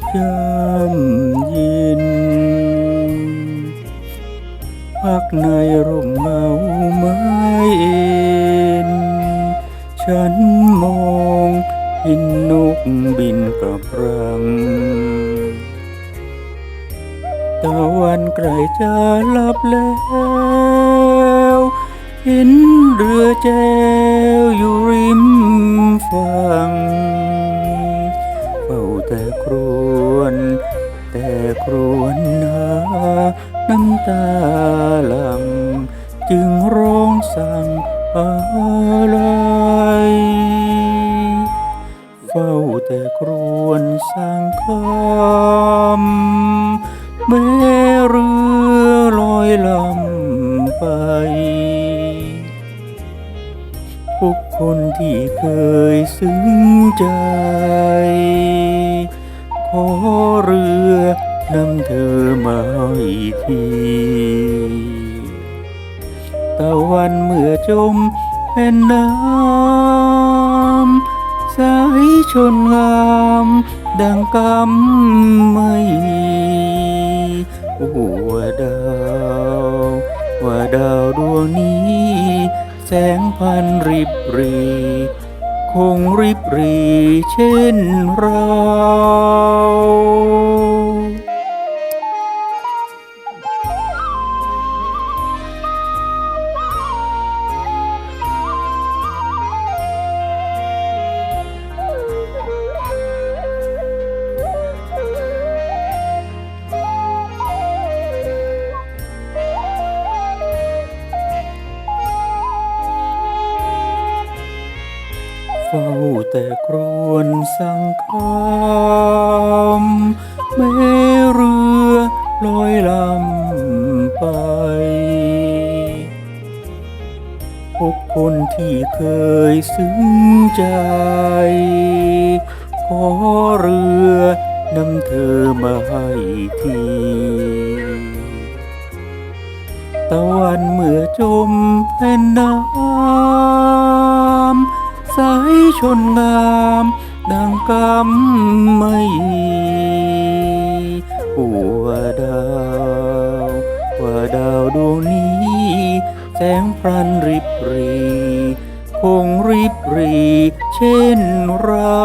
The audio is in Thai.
กยามย็นพักในร่มเงาไม้เอ็นฉันมองเห็นนกบินกลับรัง ตะวันใกล้จะลับแล้ว เห็นเรือแจวอยู่ริ รวนหาน้ำตาหลัง จึงร้องสั่งอะไรเฝ้าแต่ครวนสร้างคำแม้เรือลอยลำไปทุกคนที่เคยซึ้งใจ ขอเรือ นำเธอมาให้ทีตะวันเมื่อจมแผ่นน้ำสายชนงาม ดังกำไม่โอ้ว่าดาว ว่าดาวดวงนี้ แสงพันริบรี คงริบรีเช่นเรา ฝ้าแต่ครวนสังคมแม้เรือลอยลำไป พบคนที่เคยซึ้งใจ ขอเรือนำเธอมาให้ทีตะวันเมื่อจมแผ่นน้ำ สายชนงามดังกำไม่หัวดาว ว่าดาวดวงนี้ แสงพรันริบรี คงริบรี เช่นเรา